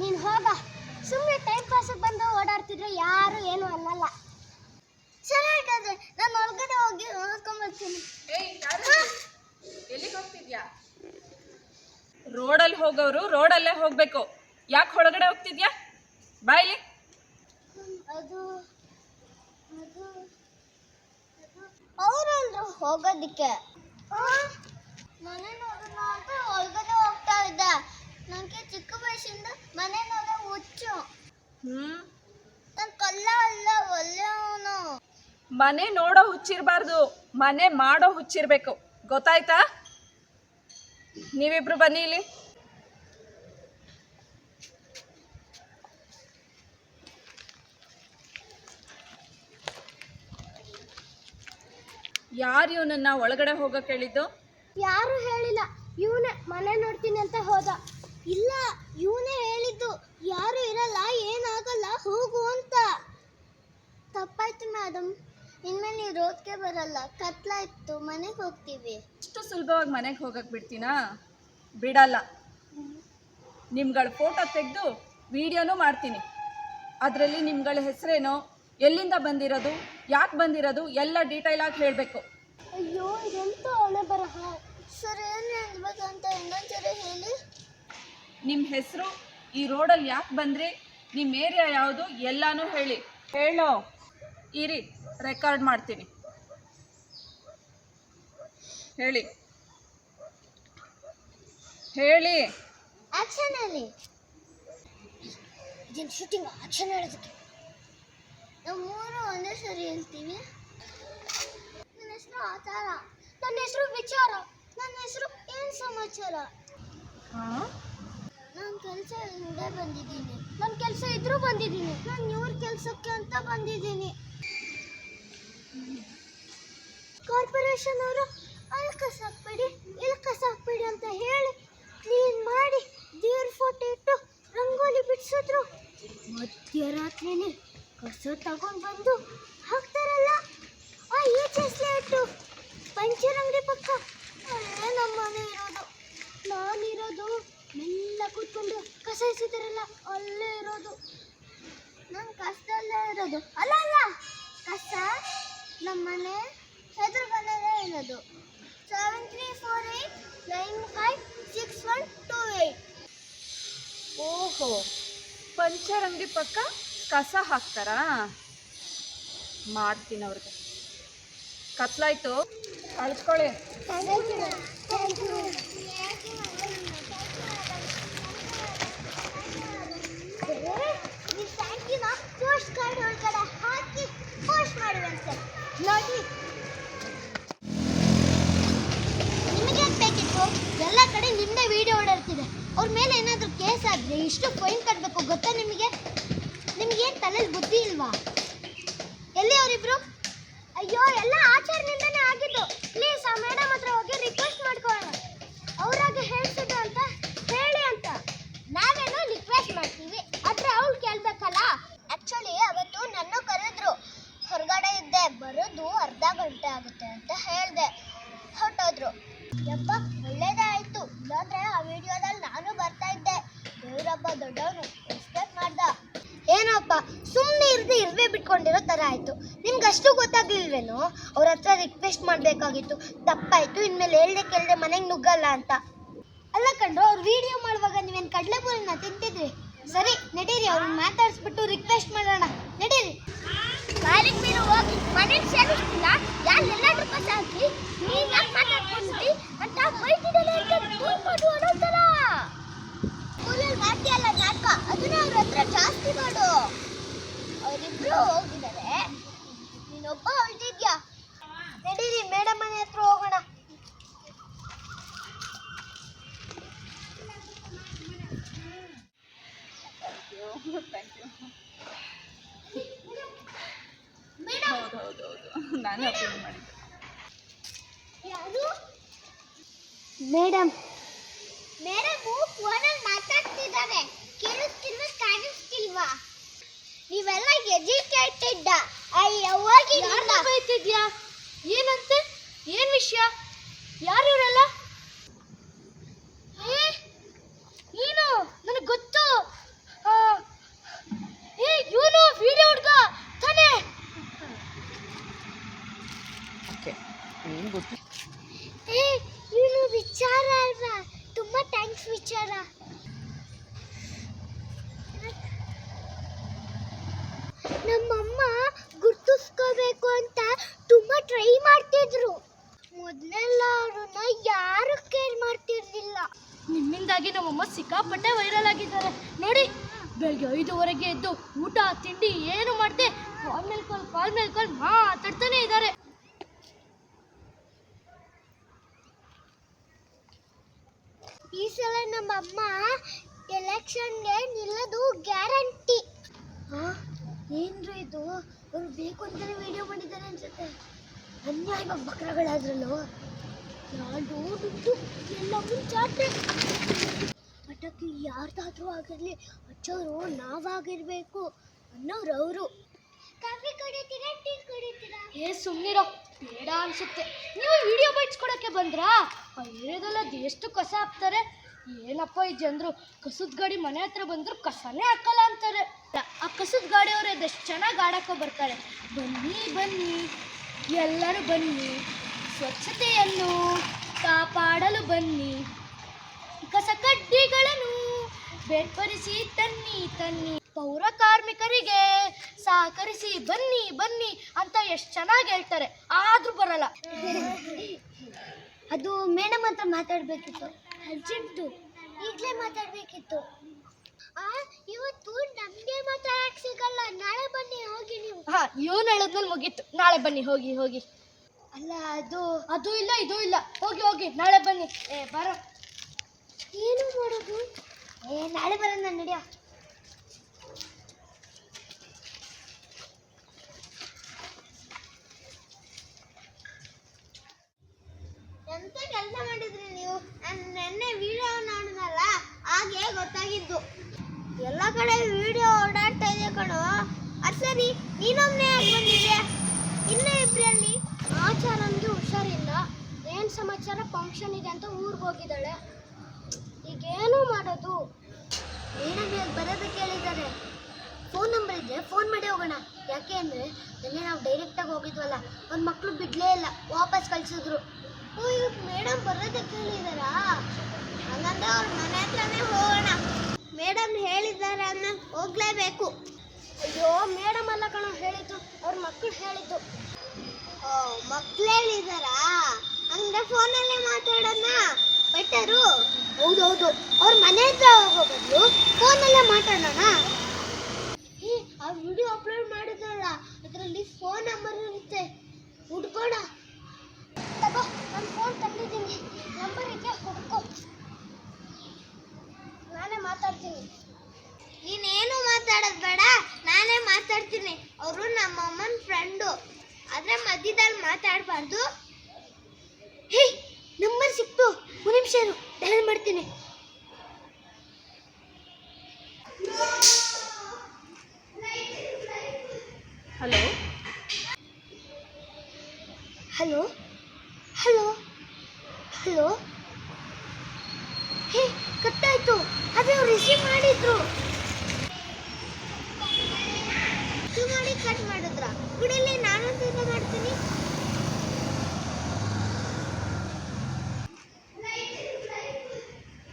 ನೀನ್ ಹೋಗ. ಸುಮ್ಮನೆ ಟೈಮ್ ಪಾಸಿಗೆ ಬಂದು ಓಡಾಡ್ತಿದ್ರೆ ಯಾರು ಏನು ಅನ್ನಲ್ಲ. ಸರಿ ಹಾಗಾದ್ರೆ ನಾನು ಒಳಗಡೆ ಹೋಗಿ ಯಾರು ಎಲ್ಲಿಗೆ ಹೋಗ್ತಿದ್ಯಾ? ರೋಡಲ್ಲಿ ಹೋಗೋರು ರೋಡಲ್ಲೇ ಹೋಗ್ಬೇಕು. ಯಾಕೆ ಹೊರಗಡೆ ಹೋಗ್ತಿದ್ಯಾ? ಬಾಯ್ಲಿ ಅದು ಅವರಲ್ರು ಹೋಗೋದಿಕ್ಕೆ. ಮನೆ ನೋಡೋಣ ಅಂತ ಒಳಗಡೆ ಹೋಗ್ತಾ ಇದ್ದೆ ನನಗೆ ಚಿಕ್ಕ ವಯಸ್ಸಿಂದ ಮನೆ ನೋಡೋ ಹುಚ್ಚು ಹ್ಮ್? ನಾನು ಕಲ್ಲ ಅಲ್ಲ ಒಳ್ಳೆಯವನು ಮನೆ ನೋಡೋ ಹುಚ್ಚಿರಬಾರ್ದು. ಮನೆ ಮಾಡೋ ಹುಚ್ಚಿರ್ಬೇಕು. ಗೊತ್ತಾಯ್ತಾ? ನೀವಿಬ್ರು ಬನ್ನಿ ಇಲ್ಲಿ. ಯಾರು ಇವನನ್ನ ಒಳಗಡೆ ಹೋಗಕ್ಕೆ ಹೇಳಿದ್ದು? ಯಾರು ಹೇಳಿಲ್ಲ. ಇವನೇ ಮನೆ ನೋಡ್ತೀನಿ ಅಂತ ಹೋದ. ಇಲ್ಲ ಇವನೇ ಹೇಳಿದ್ದು. ಯಾರು ಇರಲ್ಲ ಏನಾಗಲ್ಲ ಹೋಗು ಅಂತ. ತಪ್ಪಾಯ್ತು ಮೇಡಮ್ ಇನ್ಮೇಲೆ ನೀವು ರೋಡ್ಗೆ ಬರಲ್ಲ. ಕತ್ಲಾಯ್ತು ಮನೆಗೆ ಹೋಗ್ತೀವಿ. ಇಷ್ಟು ಸುಲಭವಾಗಿ ಮನೆಗೆ ಹೋಗಕ್ ಬಿಡ್ತೀನಾ? ಬಿಡಲ್ಲ. ನಿಮ್ಗಳ ಫೋಟೋ ತೆಗೆದು ವಿಡಿಯೋನು ಮಾಡ್ತೀನಿ. ಅದರಲ್ಲಿ ನಿಮ್ಗಳ ಹೆಸರೇನೋ ಎಲ್ಲಿಂದ ಬಂದಿರೋದು ಯಾಕೆ ಬಂದಿರೋದು ಎಲ್ಲ ಡೀಟೇಲ್ ಆಗಿ ಹೇಳಬೇಕು. ಅಯ್ಯೋ ಇದೆಂತ ಅವಳೆ ಬರಹ? ಸರ್ ಏನು ಹೇಳ್ಬೇಕಂತ ಇನ್ನೊಂದ್ಸರಿ ಹೇಳಿ. ನಿಮ್ಮ ಹೆಸರು ಈ ರೋಡಲ್ಲಿ ಯಾಕೆ ಬಂದ್ರಿ? ನಿಮ್ಮ ಏರಿಯಾ ಯಾವುದು? ಎಲ್ಲಾನು ಹೇಳಿ. ಹೇಳೋ. ಇರಿ ರೆಕಾರ್ಡ್ ಮಾಡ್ತೀನಿ. ಹೇಳಿ. ಹೇಳಿ. ಆಕ್ಷನ್ ಅಲ್ಲಿ. ಇದನ್ನ ಶೂಟಿಂಗ್ ಆಕ್ಷನ್ ಹೇಳೋದಕ್ಕೆ ನಾವು ಮೂರು ಒಂದೇ ಸರಿ ಹೇಳ್ತೀವಿ. ನನ್ನ ಹೆಸರು ಆಚಾರ. ನನ್ನ ಹೆಸರು ವಿಚಾರ. ನನ್ನ ಹೆಸರು ಏನು ಸಮಾಚಾರ? ಹಾಂ? ನಾನು ಕೆಲಸ ಇಲ್ಲದೆ ಬಂದಿದ್ದೀನಿ. ನನ್ನ ಕೆಲಸ ಇದ್ರೂ ಬಂದಿದ್ದೀನಿ. ನಾನು ಇವ್ರ ಕೆಲಸಕ್ಕೆ ಅಂತ ಬಂದಿದ್ದೀನಿ. ಕಾರ್ಪೊರೇಷನ್ ಅವರು, ಅಲ್ಲಿ ಕಸ ಹಾಕ್ಬೇಡಿ, ಇಲ್ಲಿ ಕಸ ಹಾಕ್ಬೇಡಿ ಅಂತ ಹೇಳಿ, ಕ್ಲೀನ್ ಮಾಡಿ, ದೇವ್ರ ಫೋಟೋ ಇಟ್ಟು, ರಂಗೋಲಿ ಬಿಡಿಸಿದ್ರು. ಮಧ್ಯರಾತ್ರಿನೇ ಕಸ ತಗೊಂಡು ಬಂದು ಹಾಕ್ತಾರಲ್ಲ ಪಂಚರ್ ಅಂಗಡಿ ಪಕ್ಕ ಕಸ ಹಾಕ್ತಾರಾ? ಮಾಡ್ತೀನಿ ಅವ್ರಿಗೆ. ಕತ್ಲಾಯ್ತು. ಕಳ್ಸ್ಕೊಳ್ಳಿ ನೋಡಿ ನಿಮಗೆ ಬೇಕಿತ್ತು? ಎಲ್ಲ ಕಡೆ ನಿನ್ನೆ ವಿಡಿಯೋ ಓಡಾಡ್ತಿದೆ ಅವ್ರ ಮೇಲೆ ಏನಾದರೂ ಕೇಸ್ ಆದರೆ ಇಷ್ಟು ಫೈನ್ ಕಟ್ಟಬೇಕು ಗೊತ್ತಾ ನಿಮಗೆ? ನಿಮಗೇನು ತಲೆಯಲ್ಲಿ ಬುದ್ಧಿ ಇಲ್ವಾ? ಎಲ್ಲಿ ಅವರಿಬ್ರು ಅಯ್ಯೋ ಎಲ್ಲ ಆಚಾರದಿಂದನೇ ಆಗಿದ್ದು ಪ್ಲೀಸ್ ಆ ಮೇಡಮ್ ಹತ್ರ ಹೋಗಿ ರಿಕ್ವೆಸ್ಟ್ ಮಾಡ್ಕೊಳ್ಳೋಣ ಅವ್ರಾಗೆ ಹೇಳ್ಸಿದ್ರು ಅಂತ ಹೇಳಿ ಅಂತ ನಾವೇನೋ ರಿಕ್ವೆಸ್ಟ್ ಮಾಡ್ತೀವಿ ಆದ್ರೆ ಅವ್ಳು ಕೇಳ್ಬೇಕಲ್ಲ ಆಕ್ಚುಲಿ ಅವತ್ತು ನನ್ನ ಕರೆದ್ರು ಹೊರಗಡೆ ಇದ್ದೆ ಬರೋದು ಅರ್ಧ ಗಂಟೆ ಆಗುತ್ತೆ ಅಂತ ಹೇಳಿದೆ ಹೊರಟೋದ್ರು ಯಪ್ಪ ಒಳ್ಳೇದೇ ಆಯ್ತು ಇಲ್ಲಾಂದ್ರೆ ಆ ವಿಡಿಯೋದಲ್ಲಿ ನಾನು ಬರ್ತಾ ಇದ್ದೆ ದೇವ್ರಬ್ಬ ದೊಡ್ಡವನು ಎಕ್ಸ್ಪೆಕ್ಟ್ ಮಾಡ್ದ ಏನೋಪ್ಪ ಸುಮ್ಮನೆ ಇರದೆ ಇರುವೆ ಬಿಟ್ಕೊಂಡಿರೋ ಥರ ಆಯಿತು ನಿಮ್ಗೆ ಅಷ್ಟು ಗೊತ್ತಾಗ್ಲಿಲ್ವೇನೋ ಅವ್ರ ಹತ್ರ ರಿಕ್ವೆಸ್ಟ್ ಮಾಡಬೇಕಾಗಿತ್ತು ತಪ್ಪಾಯಿತು ಇನ್ಮೇಲೆ ಹೇಳ್ದೆ ಕೇಳ್ದೆ ಮನೆಗೆ ನುಗ್ಗಲ್ಲ ಅಂತ. ಅಲ್ಲ ಕಂಡ್ರು ಅವ್ರು ವಿಡಿಯೋ ಮಾಡುವಾಗ ನೀವೇನು ಕಡಲೆಪುರಿನ ತಿಂತಿದ್ರಿ? ಸರಿ ನಡೀರಿ ಅವ್ರನ್ನ ಮಾತಾಡಿಸ್ಬಿಟ್ಟು ರಿಕ್ವೆಸ್ಟ್ ಮಾಡೋಣ. ನಡೀರಿ. ಬಾರಿಗೆ ಹೋಗಿ. ಮನೆಗೆ ಸೇರಿಸ್ತಿಲ್ಲ ಯಾರು ಎಲ್ಲಾದ್ರೂ ಕಸ ಹಾಕಿ ನೀನ್ ಯಾಕೆ ಅಂತ ಬೈತಿದ್ದಲ್ಲ ಅಂತ ದೂರ್ಕೊಂಡು ಹೊಡೋತಲ್ಲ ಸ್ಕೂಲಲ್ಲಿ ಮಾಡ್ತೀಯಲ್ಲ ನಾಟಕ. ಅದನ್ನ ಅವ್ರ ಹತ್ರ ಜಾಸ್ತಿ ಮಾಡು. ಅವರಿಬ್ರು ಹೋಗಿದ್ದಾರೆ. ನೀನೊಬ್ಬ ನಡೀರಿ ಮೇಡಮ್ ಮನೆ ಹತ್ರ ಹೋಗೋಣ. ಥ್ಯಾಂಕ್ ಯು ನಾನು ಅಪ್ಲೋಡ್ ಮಾಡಿದ್ದೆ. ಯಾರು? ಮೇಡಮ್ ಮೇಡಮ್ ಫೋನಲ್ಲಿ ಮಾತಾಡ್ತಿದ್ದಾರೆ ಕೇಳಿಸ್ತಿಲ್ವ ಕಾಣಿಸ್ತಿಲ್ವಾ? ನೀವೆಲ್ಲ ಎಜುಕೇಟೆಡ್ ಹೋಗಿ ಬೈತಿದ್ಯಾ? ಏನಂತೆ? ಏನು ವಿಷಯ? ಯಾರು ಇವರೆಲ್ಲ ನೀನು ನನಗೆ ಗೊತ್ತು ಆ, ಏ ಇವನು ವಿಡಿಯೋ ಹುಡ್ಗ ತಾನೇ ಓಕೆ ಏನು ಗೊತ್ತು ಏ ಇವನು ವಿಚಾರ ಅಲ್ವಾ ತುಂಬಾ ಥ್ಯಾಂಕ್ಸ್ ವಿಚಾರ ನಮ್ಮಮ್ಮ ಗುರ್ತಿಸ್ಕೋಬೇಕು ಅಂತ ತುಂಬಾ ಟ್ರೈ ಮಾಡ್ತಿದ್ರು ಮೊದಲೆಲ್ಲ ಅವ್ರನ್ನ ಯಾರು ಕೇರ್ ಮಾಡ್ತಿರ್ಲಿಲ್ಲ ನಿಮ್ಮಿಂದಾಗಿ ನಮ್ಮಮ್ಮ ಸಿಕ್ಕಾಪಟ್ಟೆ ವೈರಲ್ ಆಗಿದ್ದಾರೆ ನೋಡಿ ಬೆಳಗ್ಗೆ ಐದುವರೆಗೆ ಎದ್ದು ಊಟ ತಿಂಡಿ ಏನು ಮಾಡದೆ ಕಾಲ್ ಮೇಲೆ ಕಾಲ್ ಕಾಲ್ ಮೇಲೆ ಕಾಲ್ ಮಾತಾಡ್ತಾನೆ ಇದ್ದಾರೆ ಈ ಸಲ ನಮ್ಮಮ್ಮ ಎಲೆಕ್ಷನ್ಗೆ ನಿಲ್ಲೋದು ಗ್ಯಾರಂಟಿ. ಏನ್ರಿ ಇದು? ಅವ್ರು ಬೇಕು ಅಂತಾನೆ ವಿಡಿಯೋ ಮಾಡಿದ್ದಾರೆ ಅನ್ಸುತ್ತೆ. ಅನ್ಯಾಯ ಬಕ್ರಗಳಾದ್ರಲ್ಲೂ ನಾಡು ದುಡ್ಡು ಎಲ್ಲ ಮುಂಚಾಟೆ ಪಟಾಕಿ ಯಾರ್ದಾದ್ರೂ ಆಗಿರಲಿ ಹಚ್ಚೋರು ನಾವಾಗಿರ್ಬೇಕು ಅನ್ನೋರು ಅವರು. ಕಾಫಿ ಕುಡಿತೀರಾ ಟೀ ಕುಡಿತೀರಾ? ಏ ಸುಮ್ಮನಿರೋ ಬೇಡ ಅನ್ಸುತ್ತೆ. ನೀವು ವಿಡಿಯೋ ಬೈಟ್ಸ್ಕೊಡಕ್ಕೆ ಬಂದ್ರಾ? ಆ ಏರಿಯಾದಲ್ಲ ಎಷ್ಟು ಕಸ ಹಾಕ್ತಾರೆ? ಏನಪ್ಪ ಈ ಜನರು? ಕಸದ ಗಾಡಿ ಮನೆ ಹತ್ರ ಬಂದ್ರು ಕಸನೇ ಹಾಕಲ್ಲ ಅಂತಾರೆ. ಆ ಕಸದ ಗಾಡಿಯವರು ಅದೆಷ್ಟು ಚೆನ್ನಾಗಿ ಆಡಕ್ಕೆ ಬರ್ತಾರೆ. ಬನ್ನಿ ಬನ್ನಿ, ಎಲ್ಲರೂ ಬನ್ನಿ. ಸ್ವಚ್ಛತೆಯನ್ನು ಕಾಪಾಡಲು ಬನ್ನಿ. ಕಸ ಕಡ್ಡಿಗಳನ್ನು ಬೇರ್ಪಡಿಸಿ ತನ್ನಿ ತನ್ನಿ. ಪೌರ ಕಾರ್ಮಿಕರಿಗೆ ಸಹಕರಿಸಿ ಬನ್ನಿ ಬನ್ನಿ ಅಂತ ಎಷ್ಟು ಚೆನ್ನಾಗಿ ಹೇಳ್ತಾರೆ. ಆದ್ರೂ ಬರಲ್ಲ. ಅದು ಮೇಡಮ್ ಹತ್ರ ಮಾತಾಡ್ಬೇಕಿತ್ತು. ಅರ್ಜೆಂಟು. ಈಗಲೇ ಮಾತಾಡ್ಬೇಕಿತ್ತು. ಆ ಇವತ್ತು ನಮಗೆ ಮಾತಾಡಕ್ ಸಿಗಲ್ಲ? ನಾಳೆ ಬನ್ನಿ ಹೋಗಿ ನೀವು. ಹಾ ಇವನು ಹೇಳದ್ಮೇಲೆ ಮುಗೀತು. ನಾಳೆ ಬನ್ನಿ ಹೋಗಿ ಹೋಗಿ. ಅಲ್ಲ ಅದು ಅದು ಇಲ್ಲ ಇದು ಇಲ್ಲ. ಹೋಗಿ ಹೋಗಿ. ನಾಳೆ ಬನ್ನಿ. ಏ ಬರೋ. ಏನು ಮಾಡೋದು? ಏ ನಾಳೆ ಬರೋಣ ನಡೆಯೋ. ಎಂತ ಕೆಲಸ ಮಾಡಿದ್ರಿ ನೀವು? ನಾನು ನೆನ್ನೆ ವಿಡಿಯೋ ನೋಡಿದ್ನಲ್ಲ, ಹಾಗೆ ಗೊತ್ತಾಗಿದ್ದು. ಎಲ್ಲ ಕಡೆ ವಿಡಿಯೋ ಓಡಾಡ್ತಾ ಇದೆ ಕಣೋ. ಅದು ಸರಿ, ನೀನೊಮ್ಮೆ ಯಾಕೆ ಬಂದಿದ್ಯಾ? ಇನ್ನೂ ಇಬ್ರಲ್ಲಿ. ಆಚಾರನ್ಗೆ ಹುಷಾರಿಲ್ಲ. ಏನು ಸಮಾಚಾರ? ಫಂಕ್ಷನ್ ಇದೆ ಅಂತ ಊರಿಗೆ ಹೋಗಿದ್ದಾಳೆ. ಈಗೇನು ಮಾಡೋದು. ಮೇಡಮ್ ಇವಾಗ ಬರೋದಕ್ಕೆ ಹೇಳಿದ್ದಾರೆ ಫೋನ್ ನಂಬರ್ ಇದ್ದರೆ ಫೋನ್ ಮಾಡಿ ಹೋಗೋಣ. ಯಾಕೆ ಅಂದರೆ, ನಿನ್ನೆ ನಾವು ಡೈರೆಕ್ಟಾಗಿ ಹೋಗಿದ್ವಲ್ಲ. ಒಂದು ಮಕ್ಕಳು ಬಿಡಲೇ ಇಲ್ಲ. ವಾಪಸ್ ಕಳಿಸಿದ್ರು. ಓ, ಇವತ್ತು ಮೇಡಮ್ ಬರೋದಕ್ಕೆ ಹೇಳಿದಾರಾ ಹಂಗಂದ್ರೆ ಅವ್ರ ಮನೆ ಹತ್ರನೇ ಹೋಗೋಣ. ಮೇಡಮ್ ಹೇಳಿದಾರ ಅನ್ನ ಹೋಗ್ಲೇಬೇಕು. ಅಯ್ಯೋ ಮೇಡಮ್ ಅಲ್ಲ ಕಣ, ಹೇಳಿದ್ದು. ಅವ್ರ ಮಕ್ಕಳು ಹೇಳಿದ್ದು. ಓ, ಮಕ್ಳು ಹೇಳಿದಾರಾ? ಹಂಗಂದ್ರೆ ಫೋನಲ್ಲೇ ಮಾತಾಡೋಣ. ಬೆಟರು. ಹೌದೌದು ಅವ್ರ ಮನೆ ಹತ್ರ ಹೋಗೋ ಬದಲು ಫೋನಲ್ಲೇ ಮಾತಾಡೋಣ. ಆ ವಿಡಿಯೋ ಅಪ್ಲೋಡ್ ಮಾಡಿದ್ರಲ್ಲ ಅದರಲ್ಲಿ ಫೋನ್ ನಂಬರ್ ಇರುತ್ತೆ. ಹುಡ್ಕೋಣ. ಫೋನ್ ತಂದಿದ್ದೀನಿ. ನಂಬರ್ ಇದೆಯಾ ಹುಡ್ಕೋ. ನಾನೇ ಮಾತಾಡ್ತೀನಿ. ನೀನೇನು ಮಾತಾಡೋದು ಬೇಡ, ನಾನೇ ಮಾತಾಡ್ತೀನಿ. ಅವರು ನಮ್ಮ ಅಮ್ಮನ ಫ್ರೆಂಡು ಆದರೆ ಮಧ್ಯದಲ್ಲಿ ಮಾತಾಡಬಾರ್ದು. ಹೇ ನಂಬರ್ ಸಿಕ್ತು. ಒಂದು ನಿಮಿಷ ಡಯಲ್ ಮಾಡ್ತೀನಿ. ಹಲೋ ಹಲೋ ಹಲೋ ಹೇ ಕಟ್ಟಾಯ್ತು ಅದೇ ಅವ್ರು ರಿಸೀವ್ ಮಾಡಿದ್ರು ರಿಸೀವ್ ಮಾಡಿ ಕಟ್ ಮಾಡಿದ್ರ ಬಿಡಲಿ ನಾನು ಅಂತ ಮಾಡ್ತೀನಿ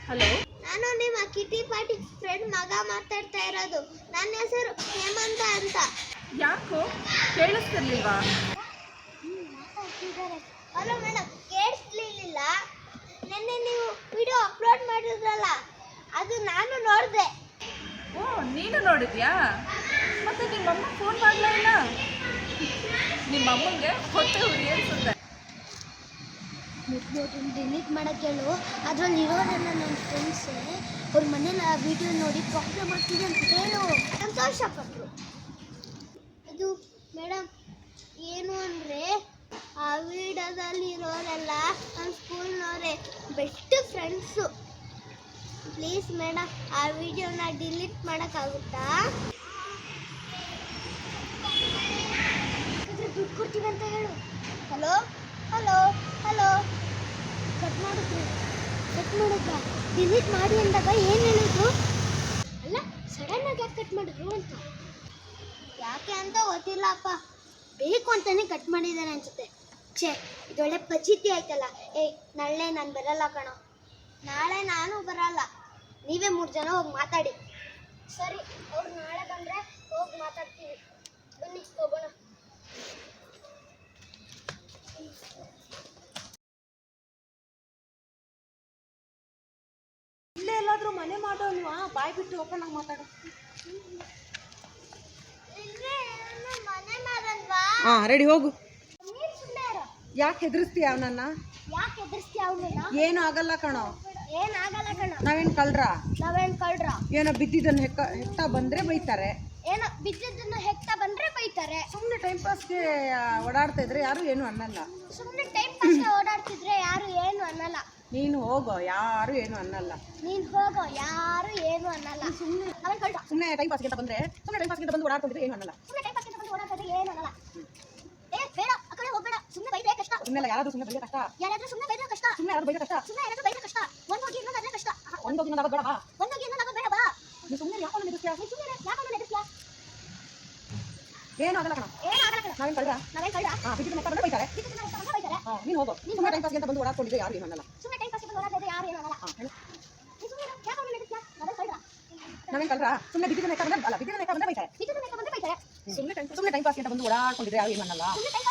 ಹಲೋ ನಾನು ನಿಮ್ಮ ಕಿಟಿ ಪಾಟಿ ಫ್ರೆಂಡ್ ಮಗ ಮಾತಾಡ್ತಾ ಇರೋದು ನನ್ನ ಹೆಸರು ಹೇಮಂತ ಅಂತ ಯಾಕೋ ಕೇಳಿಸ್ತಿರ್ಲಿಲ್ವಾ ಹಲೋ ಮೇಡಮ್ ಕೇಳಿಸ್ಲಿಲ್ಲ ನಿನ್ನೆ ನೀವು ವಿಡಿಯೋ ಅಪ್ಲೋಡ್ ಮಾಡಿದ್ರಲ್ಲ ಅದು ನಾನು ನೋಡಿದೆ. ಓ ನೀನು ನೋಡಿದ್ಯಾ? ಮತ್ತೆ ನಿಮ್ಮಮ್ಮ ಫೋನ್ ಮಾಡಲೇ ಇಲ್ಲ? ನಿಮ್ಮಮ್ಮಂಗೆ ಹೊಟ್ಟೆ ಉರಿ ಅನ್ಸುತ್ತೆ. ಡಿಲೀಟ್ ಮಾಡೋಕ್ಕೆ ಹೇಳು. ಅದರಲ್ಲಿ ಇರೋದನ್ನ ನನ್ನ ಫ್ರೆಂಡ್ಸ್ ಅವ್ರ ಮನೇಲಿ ಆ ವಿಡಿಯೋ ನೋಡಿ ಪ್ರಾಬ್ಲಮ್ ಆಗ್ತಿದೆ ಅಂತ ಹೇಳು. ಸಂತೋಷಪಟ್ಟರು ಅದು ಮೇಡಮ್ ಏನು ಅಂದರೆ ವಿಡಿಯೋದಲ್ಲಿರೋರೆಲ್ಲ ನಮ್ಮ ಸ್ಕೂಲ್ನವರೇ ಬೆಸ್ಟ್ ಫ್ರೆಂಡ್ಸು. ಪ್ಲೀಸ್ ಮೇಡಮ್ ಆ ವಿಡಿಯೋನ ಡಿಲೀಟ್ ಮಾಡೋಕ್ಕಾಗುತ್ತಾ? ದುಡ್ಡು ಕೊಡ್ತೀವಿ ಅಂತ ಹೇಳು. ಹಲೋ? ಹಲೋ? ಹಲೋ? ಕಟ್ ಮಾಡಿದ್ರು. ಕಟ್ ಮಾಡಿದ್ರ? ಡಿಲೀಟ್ ಮಾಡಿ ಅಂದಾಗ ಏನು ಹೇಳಿದ್ರು? ಅಲ್ಲ ಸಡನ್ ಆಗಿ ಯಾಕೆ ಕಟ್ ಮಾಡಿದ್ರು ಅಂತ. ಯಾಕೆ ಅಂತ ಗೊತ್ತಿಲ್ಲಪ್ಪ ಬೇಕು ಅಂತಾನೆ ಕಟ್ ಮಾಡಿದ್ದಾರೆ ಅನ್ಸುತ್ತೆ. ಛೇ ಇದೊಳ್ಳೆ ಪಚಿತಿ ಆಯ್ತಲ್ಲ. ಏಯ್ ನಾಳೆ ನಾನು ಬರಲ್ಲ ಕಣೋ. ನಾಳೆ ನಾನು ಬರಲ್ಲ. ನೀವೇ ಮೂರು ಜನ ಹೋಗಿ ಮಾತಾಡಿ. ಸರಿ ಅವ್ರು ನಾಳೆ ಬಂದರೆ ಹೋಗಿ ಮಾತಾಡ್ತೀವಿ. ಬನ್ನಿ ಹೋಗೋಣ. ಇಲ್ಲೇ ಎಲ್ಲಾದ್ರೂ ಮನೆ ಮಾಡೋಲ್ವಾ ಬಾಯ್ ಬಿಟ್ಟು ಓಪನ್ ಆಗಿ ಮಾತಾಡು. ಹಾ ರೆಡಿ ಹೋಗು. ಯಾಕೆ ಹೆದರ್ಸ್ತೀಯ ಅವನನ್ನ? ಯಾಕೆ ಎದುರಿಸ್ತೀಯ ಅವನನ್ನ? ಏನು ಆಗಲ್ಲ ಕಣೋ. ಏನಾಗಲ್ಲ ಕಣ. ನಾವೇನ್ ಕಳ್ರ? ನಾವೇನ್ ಕಳ್ರ? ಏನೋ ಬಿದ್ದಿದ್ದನ್ನ ಹೆಕ್ಕ ಹೆಕ್ತಾ ಬಂದ್ರೆ ಬೈತಾರೆ. ಏನೋ ಬಿದ್ದಿದ್ದನ್ನ ಹೆಕ್ತಾ ಬಂದ್ರೆ ಬೈತಾರೆ. ಸುಮ್ಮನೆ ಟೈಮ್ ಪಾಸ್ಗೆ ಓಡಾಡ್ತಾ ಇದ್ರೆ ಯಾರು ಏನು ಅನ್ನಲ್ಲ. ಸುಮ್ಮನೆ ಟೈಮ್ ಪಾಸ್ ಓಡಾಡ್ತಿದ್ರೆ ಯಾರು ಏನು ಅನ್ನಲ್ಲ. ನೀನು ಹೋಗೋ ಯಾರು ಏನು ಅನ್ನಲ್ಲ. ನೀನ್ ಹೋಗೋ ಯಾರು ಏನು ಅನ್ನಲ್ಲ. ಸುಮ್ಮನೆ ಅವನ್ ಕಳ್ರ? ಸುಮ್ಮನೆ ಟೈಮ್ ಪಾಸ್ಗೆ ಅಂತ ಬಂದ್ರೆ ಸುಮ್ಮನೆ ಟೈಮ್ ಪಾಸ್ಗೆ ಗೆ ಬಂದು ಓಡಾಡ್ತಿದ್ರೆ ಏನು ಅನ್ನಲ್ಲ. ಸುಮ್ಮನೆ ಟೈಮ್ ಪಾಸ್ ಬಂದು ಓಡಾಡ್ತಿದ್ರೆ ಏನು ಅನ್ನಲ್ಲ. ಏ ಬೇಡ ಆ ಕಡೆ ಹೋಗ್ಬೇಡ. ಸುಮ್ಮನೆ ಕಷ್ಟ ಸುಮ್ಮನೆ ಯಾರಾದ್ರೂ ಸುಮ್ಮನೆ ಬೈದ್ರೆ ಕಷ್ಟ. ಯಾರಾದ್ರೂ ಸುಮ್ಮನೆ ಬೈದ್ರೆ ಕಷ್ಟ. ಸುಮ್ಮನೆ ಯಾರಾದ್ರೂ ಬೈದ್ರೆ ಕಷ್ಟ. ಸುಮ್ಮನೆ ಯಾರಾದ್ರೂ ಬೈದ್ರೆ ಕಷ್ಟ. ಒಂದು ಹೋಗಿ ಇನ್ನೊಂದಾದ್ರೆ ಕಷ್ಟ. ಒಂದು ದಿನ ಬೇಡ ಬಾ. ಒಂದು ಹೋಗಿ ಇನ್ನೊಂದು ಬೇಡ ಬಾ. ನೀನು ಸುಮ್ಮನೆ ಯಾಕೆ ನಿಲ್ಲಿಸ್ತೀಯ ನೀನ್ ಸುಮ್ಮನೆ ಯಾಕಂದ್ರೆ ಎದುರ್ತೀಯ ಏನು ಆಗಲ್ಲ ಕಣ. ಏನು ಆಗಲ್ಲ ಕಣ. ನಾವೇನು ಕಳ್ದ? ನಾವೇನು ಕಳ್ದ? ಹಾ ಬಿದ್ದಿದ್ದನ್ನ ಹೆಕ್ತಾ ಬಂದು ಬೈತಾರೆ. ಬಿದ್ದಿದ್ದನ್ನ ಹೆಕ್ತಾ ಬಂದು ಬೈತಾರೆ? ಹಾ ನೀನು ಹೋಗೋ. ಸುಮ್ಮನೆ ಟೈಮ್ ಪಾಸ್ಗೆ ಅಂತ ಬಂದು ಓಡಾಡ್ಕೊಂಡಿದ್ರೆ ಯಾರು ಏನು ಅನ್ನಲ್ಲ ಸುಮ್ಮನೆ ಟೈಮ್ ಪಾಸ್ ಬಂದು ಓಡಾಡ್ತಿದ್ರೆ ಯಾರು ಏನು ಅನ್ನಲ್ಲ ಹಾ ಹೇಳು. ನೀನ್ ಸುಮ್ಮನೆ ಯಾಕಂದ್ರೆ ಎದುರ್ತೀಯ ನಾವೇನ್ ಕಳ್ರ ಸುಮ್ಮನೆ ಬಿದ್ದಿದ್ದನ್ನ ಹೆಕ್ತಾ ಬಂದ್ರೆ ಅಲ್ಲ ಬಿದ್ದಿದ್ದನ್ನ ಹೆಕ್ತಾ ಬಂದ್ರೆ ಬೈತಾರೆ. ಬಿದ್ದಿದ್ದನ್ನ ಹೆಕ್ತಾ ಬಂದ್ರೆ ಬೈತಾರೆ. ಸುಮ್ಮನೆ ಟೈಮ್ ಸುಮ್ಮನೆ ಟೈಮ್ ಪಾಸ್ಗೆ ಅಂತ ಬಂದು ಓಡಾಡ್ಕೊಂಡಿದ್ರೆ ಯಾರು ಏನು ಅನ್ನಲ್ಲ ಸುಮ್ಮನೆ ಟೈಮ್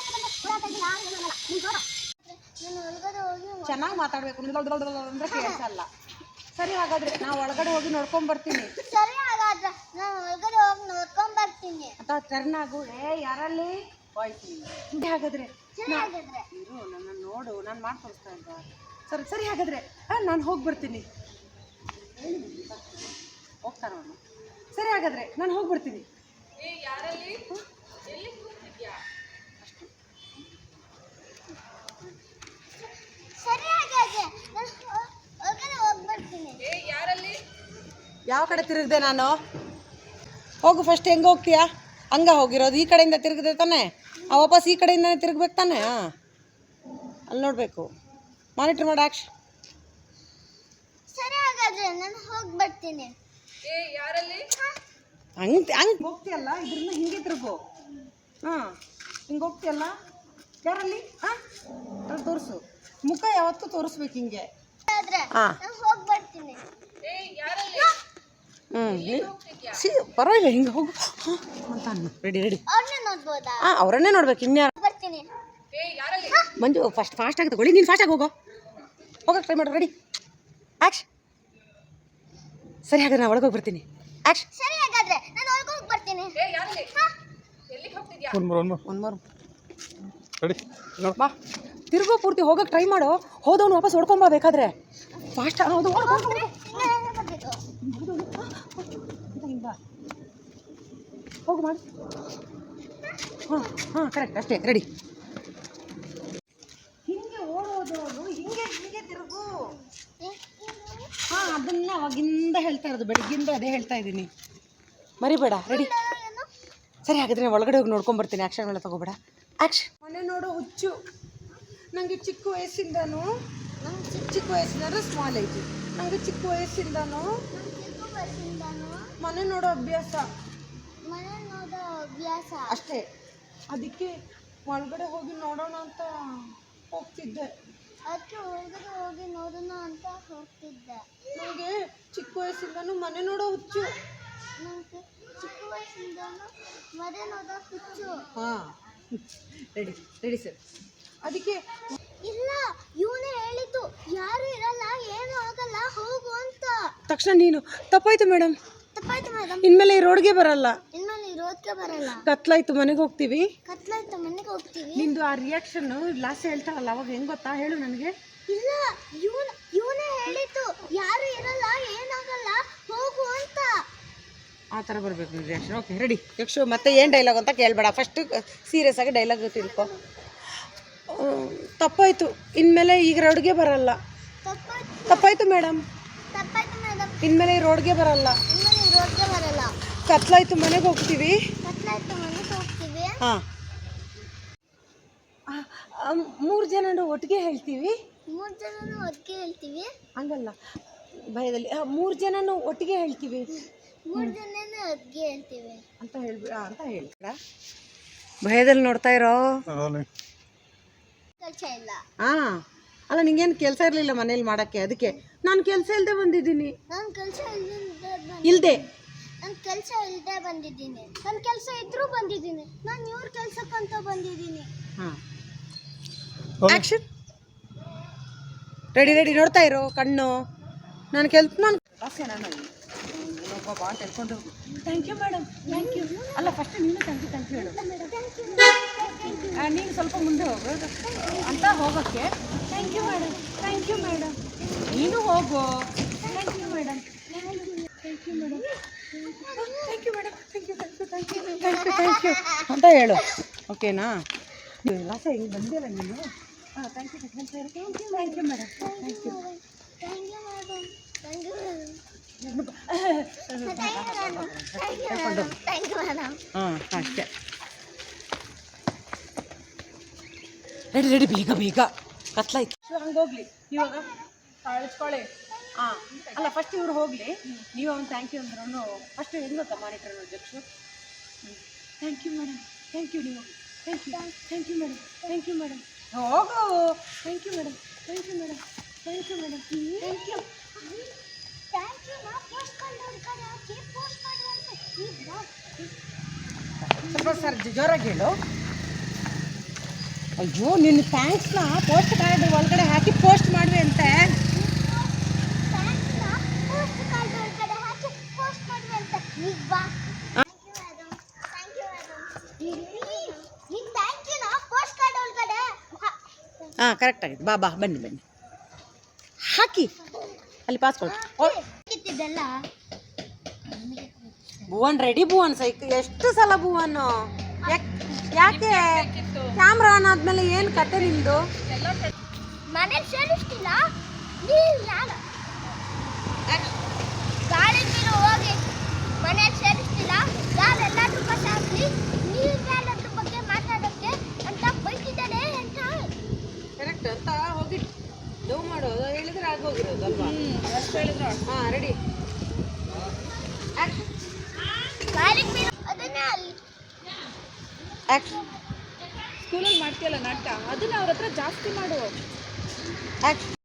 ಚೆನ್ನಾಗಿ ಮಾತಾಡ್ಬೇಕು. ನೀನು ದೊಡ್ಡ ದೊಡ್ಡ ಅಂದ್ರೆ ಕೇಳಿಸಲ್ಲ. ಸರಿ ಹಾಗಾದ್ರೆ ನಾವು ಒಳಗಡೆ ಹೋಗಿ ನೋಡ್ಕೊಂಡ್ ಬರ್ತೀನಿ. ಸರಿ ಹಾಗಾದ್ರೆ ನಾನು ಒಳಗಡೆ ಹೋಗಿ ನೋಡ್ಕೊಂಡ್ ಬರ್ತೀನಿ. ಅಂತ ಟರ್ನ್ ಏ ಯಾರಲ್ಲಿ? ಹೋಯ್ತು ಹಿಂಗೆ ಹಾಗಾದ್ರೆ ಸರಿ ಹಾಗಾದ್ರೆ. ಇರು ನನ್ನ ನೋಡು ನಾನು ಮಾಡಿ ತೋರಿಸ್ತಾ ಇದ್ದ ಸರಿ ಸರಿ ಹಾಗಾದ್ರೆ ನಾನು ಹೋಗಿ ಬರ್ತೀನಿ. ಹೋಗ್ತಾನ ಸರಿ ಹಾಗಾದ್ರೆ ನಾನು ಹೋಗಿ ಬರ್ತೀನಿ ಏ ಯಾರಲ್ಲಿ ಎಲ್ಲಿ ಕೂತಿದ್ಯಾ ಸರಿ ಹಾಗಾದ್ರೆ ನಾನು ಹೊ- ಒಳಗಡೆ ಹೋಗಿ ಬರ್ತೀನಿ ಏ ಯಾರಲ್ಲಿ ಯಾವ ಕಡೆ ತಿರುಗಿದೆ ನಾನು? ಹೋಗು ಫಸ್ಟ್ ಹೆಂಗೆ ಹೋಗ್ತೀಯಾ? ಹಂಗ ಹೋಗಿರೋದು ಈ ಕಡೆಯಿಂದ ತಿರುಗಿದೆ ತಾನೆ? ಆ ವಾಪಸ್ ಈ ಕಡೆಯಿಂದ ತಿರುಗ್ಬೇಕು ತಾನೆ? ಹಾಂ. ಅಲ್ಲಿ ನೋಡಬೇಕು. ಮಾನಿಟ್ರ್ ಮಾಡಿ ಆಕ್ಷನ್ ಸರಿ ಹಾಗಾದ್ರೆ ನಾನು ಹೋಗಿ ಬರ್ತೀನಿ ಏ ಯಾರಲ್ಲಿ ಹಂಗೆ ಹಂಗೆ ಹೋಗ್ತೀಯಲ್ಲ? ಇದ್ರಿಂದ ಹಿಂಗೆ ತಿರುಗು. ಹಾಂ. ಹಿಂಗೆ ಹೋಗ್ತೀಯಲ್ಲ? ಯಾರಲ್ಲಿ? ಹಾಂ? ತೋರಿಸು. ಮುಖ ಯಾವತ್ತೂ ತೋರಿಸ್ಬೇಕು ಹಿಂಗೆ. ಹಾಂ. ಹ್ಞೂ ಸಿ ಪರವಾಗಿಲ್ಲ ಹಿಂಗೆ ಹೋಗು. ಹಾಂ ಅಂತ ಅನ್ನು ರೆಡಿ ರೆಡಿ ಹಾಂ ಅವರನ್ನೇ ನೋಡ್ಬೇಕು ಇನ್ಯಾರು ಬರ್ತೀನಿ. ಏ ಯಾರಲ್ಲಿ? ಮಂಜು ಫಸ್ಟ್ ಫಾಸ್ಟಾಗಿ ತಗೊಳ್ಳಿ ನೀನು ಫಾಸ್ಟಾಗಿ ಹೋಗೋ. ಹೋಗಕ್ಕೆ ಟ್ರೈ ಮಾಡು ರೆಡಿ ಆಕ್ಷ್ ಸರಿ ಹಾಗಾದ್ರೆ ನಾನು ಒಳಗೋಗಿ ಬರ್ತೀನಿ. ಆ್ಯಕ್ಷ್ ಸರಿ ಹಾಗಾದ್ರೆ ನಾನು ಒಳಗೆ ಹೋಗಿ ಬರ್ತೀನಿ. ಏ ಯಾರಲ್ಲಿ? ಎಲ್ಲಿಗೆ ಹೋಗ್ತಿದ್ಯಾ? ಒಂದು ಮೂರು ಒಂದು ಮೂರು. ಒಂದು ಮಾರು. ರೆಡಿ ಬಾ. ತಿರುಗೋ ಪೂರ್ತಿ ಹೋಗಕ್ಕೆ ಟ್ರೈ ಮಾಡೋ ಹೋದವನು ವಾಪಸ್ ಹೊಡ್ಕೊಂಬ ಬೇಕಾದ್ರೆ. ಫಾಸ್ಟ್ ಹೌದು. ಹಿಂಗ್ ಮಾಡಿ. ಹಾಂ ಹಾಂ ಕರೆಕ್ಟ್ ಅಷ್ಟೇ ರೆಡಿ ಹಿಂಗೆ ಓಡೋದು ಅವನು ಹಿಂಗೆ ಹಿಂಗೆ ತಿರುಗು. ಹಾಂ ಅದನ್ನ ಅವಾಗಿಂದ ಹೇಳ್ತಾ ಇರೋದು ಬೆಳಗ್ಗಿಂದ ಅದೇ ಹೇಳ್ತಾ ಇದ್ದೀನಿ. ಮರಿಬೇಡ ರೆಡಿ ಸರಿ ಹಾಗಾದ್ರೆ ಒಳಗಡೆ ಹೋಗಿ ನೋಡ್ಕೊಂಬರ್ತೀನಿ ಆ್ಯಕ್ಷನ್ಗಳ ತಗೋಬೇಡ. ಆ್ಯಕ್ಷನ್ ಮನೆ ನೋಡು ಹುಚ್ಚು. ನನಗೆ ಚಿಕ್ಕ ವಯಸ್ಸಿಂದನೂ ನಂಗೆ ಚಿಕ್ಕ ಚಿಕ್ಕ ವಯಸ್ಸಿನ ಸ್ಮಾಲ್ ಏಜ್ ನನಗೆ ಚಿಕ್ಕ ವಯಸ್ಸಿಂದನೂ ಮನೆ ನೋಡೋ ಅಭ್ಯಾಸ. ಮನೆ ನೋಡೋ ಅಭ್ಯಾಸ ಅಷ್ಟೇ. ಅದಕ್ಕೆ ಒಳಗಡೆ ಹೋಗಿ ನೋಡೋಣ ಅಂತ ಹೋಗ್ತಿದ್ದೆ. ಅದಕ್ಕೆ ಒಳಗಡೆ ಹೋಗಿ ನೋಡೋಣ ಅಂತ ಹೋಗ್ತಿದ್ದೆ ನನಗೆ ಚಿಕ್ಕ ವಯಸ್ಸಿಂದನೂ ಮನೆ ನೋಡೋ ಹುಚ್ಚು. ನನಗೆ ಚಿಕ್ಕ ವಯಸ್ಸಿಂದನೂ ಮನೆ ನೋಡೋ ಹುಚ್ಚು. ಹಾಂ. Ready ready sir. ಅದಕ್ಕೆ ಇಲ್ಲ ಇವನೇ ಹೇಳಿದ್ದು. ಯಾರು ಇರಲ್ಲ ಏನು ಆಗಲ್ಲ ಹೋಗು ಅಂತ. ತಕ್ಷಣ ನೀನು ತಪ್ಪಾಯ್ತು ಮೇಡಮ್. ತಪ್ಪಾಯ್ತು ಮೇಡಮ್. ಇನ್ಮೇಲೆ ಈ ರೋಡ್ಗೆ ಬರಲ್ಲ. ಇನ್ಮೇಲೆ ಇರೋದಕ್ಕೆ ಬರಲ್ಲ. ಕತ್ಲಾಯ್ತು ಮನೆಗೆ ಹೋಗ್ತೀವಿ. ಕತ್ಲಾಯ್ತು ಮನೆಗೆ ಹೋಗ್ತೀವಿ. ನಿಂದು ಆ ರಿಯಾಕ್ಷನ್ ಲಾಸ್ಟ್ ಹೇಳ್ತಾರಲ್ಲ ಅವಾಗ ಹೆಂಗ್ ಗೊತ್ತಾ? ಹೇಳು ನನಗೆ. ಇಲ್ಲ ಇವನ್ ಇವನೇ ಹೇಳಿದ್ದು. ಯಾರು ಇರಲ್ಲ ಏನಾಗಲ್ಲ ಹೋಗು ಅಂತ. ಆ ಥರ ಬರಬೇಕು ರಿಯಾಕ್ಷನ್ ಓಕೆ ರೆಡಿ ಯಕ್ಷು ಮತ್ತೆ ಏನು ಡೈಲಾಗ್ ಅಂತ ಕೇಳಬೇಡ. ಫಸ್ಟ್ ಸೀರಿಯಸ್ ಆಗಿ ಡೈಲಾಗ್ ತಿಳ್ಕೊ. ತಪ್ಪಾಯ್ತು. ಇನ್ಮೇಲೆ ಈಗ ರೋಡ್ಗೆ ಬರಲ್ಲ. ತಪ್ಪಾಯ್ತು ತಪ್ಪಾಯ್ತು ಮೇಡಮ್ ತಪ್ಪಾಯ್ತು ಇನ್ಮೇಲೆ ಈ ರೋಡ್ಗೆ ಬರಲ್ಲ. ಇನ್ನು ರೋಡ್ಗೆ ಬರಲ್ಲ ಕತ್ಲಾಯ್ತು ಮನೆಗೆ ಹೋಗ್ತೀವಿ. ಮೂರ್ ಮನೆಗೆ ಹೋಗ್ತೀವಿ ಹಾಂ. ಮೂರು ಜನನು ಒಟ್ಟಿಗೆ ಹೇಳ್ತೀವಿ ಮೂರು ಜನನು ಒಟ್ಟಿಗೆ ಹೇಳ್ತೀವಿ? ಹಂಗಲ್ಲ. ಭಯದಲ್ಲಿ. ಮೂರು ಜನನು ಒಟ್ಟಿಗೆ ಹೇಳ್ತೀವಿ. ಮೂರು ಜನನು ಒಟ್ಟಿಗೆ ಹೇಳ್ತೀವಿ. ಅಂತ ಹೇಳ್ಬಿಡ ಆ, ಅಂತ ಹೇಳ್ಬಿಡ ಭಯದಲ್ಲಿ ನೋಡ್ತಾ ಇರೋ? ಹಾಂ ಅಲ್ಲ ನಿಂಗೇನು ಕೆಲಸ ಇರಲಿಲ್ಲ ಮನೇಲಿ ಮಾಡೋಕ್ಕೆ? ಅದಕ್ಕೆ. ನಾನು ಕೆಲಸ ಇಲ್ಲದೆ ಬಂದಿದ್ದೀನಿ. ನಾನು ಕೆಲಸ ಇಲ್ಲದೆ ಇಲ್ಲದೆ ನಾನು ಕೆಲಸ ಇಲ್ಲದೆ ಬಂದಿದ್ದೀನಿ. ನನ್ನ ಕೆಲಸ ಇದ್ರೂ ಬಂದಿದ್ದೀನಿ. ನಾನು ಇವ್ರ ಕೆಲಸಕ್ಕಂತ ಬಂದಿದ್ದೀನಿ. ಹಾಂ. ಆ್ಯಕ್ಷನ್ ರೆಡಿ ರೆಡಿ ನೋಡ್ತಾ ಇರೋ ಕಣ್ಣು. ನಾನು ಕೆಲ್ಸ ನಾನು ಒಬ್ಬ thank you madam thank you ಅಲ್ಲ ಫಸ್ಟ್ ನೀನು ಥ್ಯಾಂಕ್ ಯು ಥ್ಯಾಂಕ್ ಯು ನೀನು ಸ್ವಲ್ಪ ಮುಂದೆ ಹೋಗು. ಅಂತ ಹೋಗೋಕ್ಕೆ. Thank you madam thank you madam ನೀನು ಹೋಗು. Thank you madam thank you madam thank you madam thank you thank you thank you thank you thank you ಅಂತ ಹೇಳು. ಓಕೆನಾ ನೀವು ಲಾಸ ಹಿಂಗೆ ಬಂದಿಲ್ಲ ನೀನು. ಹಾಂ thank you thank you thank you thank you madam thank you thank you madam thank you madam thank you madam ಹಾಂ ಅಷ್ಟೇ ರೆಡಿ ರೆಡಿ ಬೇಗ ಬೇಗ. ಕತ್ಲಾಯ್ತು. ಹಂಗೆ ಹೋಗ್ಲಿ. ಇವಾಗ ತಾಳಿಸ್ಕೊಳ್ಳಿ ಹಾಂ. ಅಲ್ಲ ಫಸ್ಟ್ ಇವ್ರು ಹೋಗಲಿ. ನೀವು ಅವ್ನು ಥ್ಯಾಂಕ್ ಯು ಅಂದ್ರೂ ಫಸ್ಟ್ ಹೆಂಗೆ ಗೊತ್ತಾ ಮಾನಿಟರ್ ಅಧ್ಯಕ್ಷರು? Thank you madam thank you ನೀವು. Thank you thank you madam thank you madam ಹೋಗೋ. Thank you madam thank you madam thank you madam thank you. ಸ್ವಲ್ಪ ಸರ್ ಜೋರಾಗಿ ಹೇಳು. ಅಯ್ಯೋ, ನಿನ್ನ ಥ್ಯಾಂಕ್ಸ್ನ ಪೋಸ್ಟ್ ಕಾರ್ಡ್ ಒಳಗಡೆ ಹಾಕಿ ಪೋಸ್ಟ್ ಮಾಡುವೆ ಅಂತೆ. ಹಾ- ಕರೆಕ್ಟ್ ಆಗಿದೆ. ಬಾ ಬಾ, ಬನ್ನಿ ಬನ್ನಿ. ಹಾಕಿ. ಅಲ್ಲಿ ಪಾಸ್ಕೊಳ್ ಕಿತ್ತಿದ್ದೆಲ್ಲ ಭುವನ್ ರೆಡಿ ಭುವನ್ ಸೈಕ್ ಎಷ್ಟು ಸಲ ಭುವನ್? ಯಾಕ್- ಯಾಕೆ? ಕ್ಯಾಮ್ರಾ ಆನ್ ಆದ್ಮೇಲೆ ಏನು ಕತೆ ನಿಮ್ದು? ಮನೇಲಿ ಸೇರಿಸ್ತಿಲ್ಲ ನೀವು ಯಾರು? ಗಾಳಿ ನೀರು ಹೋಗಿ ಮನೇಲಿ ಸೇರಿಸ್ತಿಲ್ಲ ಯಾರೆಲ್ಲಾದ್ರೂ ಕಸ ಹಾಕಿ ನೀವು ಯಾರದ್ರ ಬಗ್ಗೆ ಮಾತಾಡೋಕ್ಕೆ ಅಂತ ಬೈತಿದ್ದಾರೆ ಅಂತ? ಕರೆಕ್ಟ್ ಅಂತ ಹೋಗಿ ಡೋ ಮಾಡೋದು ಹೇಳಿದ್ರೆ ಆಗೋಗಿರೋದು ಅಲ್ವಾ ಅಷ್ಟು ಹೇಳಿದ್ರು. ಹಾಂ ರೆಡಿ ಗಾಳಿ ನೀರು ಆ್ಯಕ್ಷನ್ ಸ್ಕೂಲಲ್ಲಿ ಮಾಡ್ತೀಯಲ್ಲ ನಾಟಕ? ಅದನ್ನ ಅವ್ರ ಹತ್ರ ಜಾಸ್ತಿ ಮಾಡು ಆ್ಯಕ್ಷನ್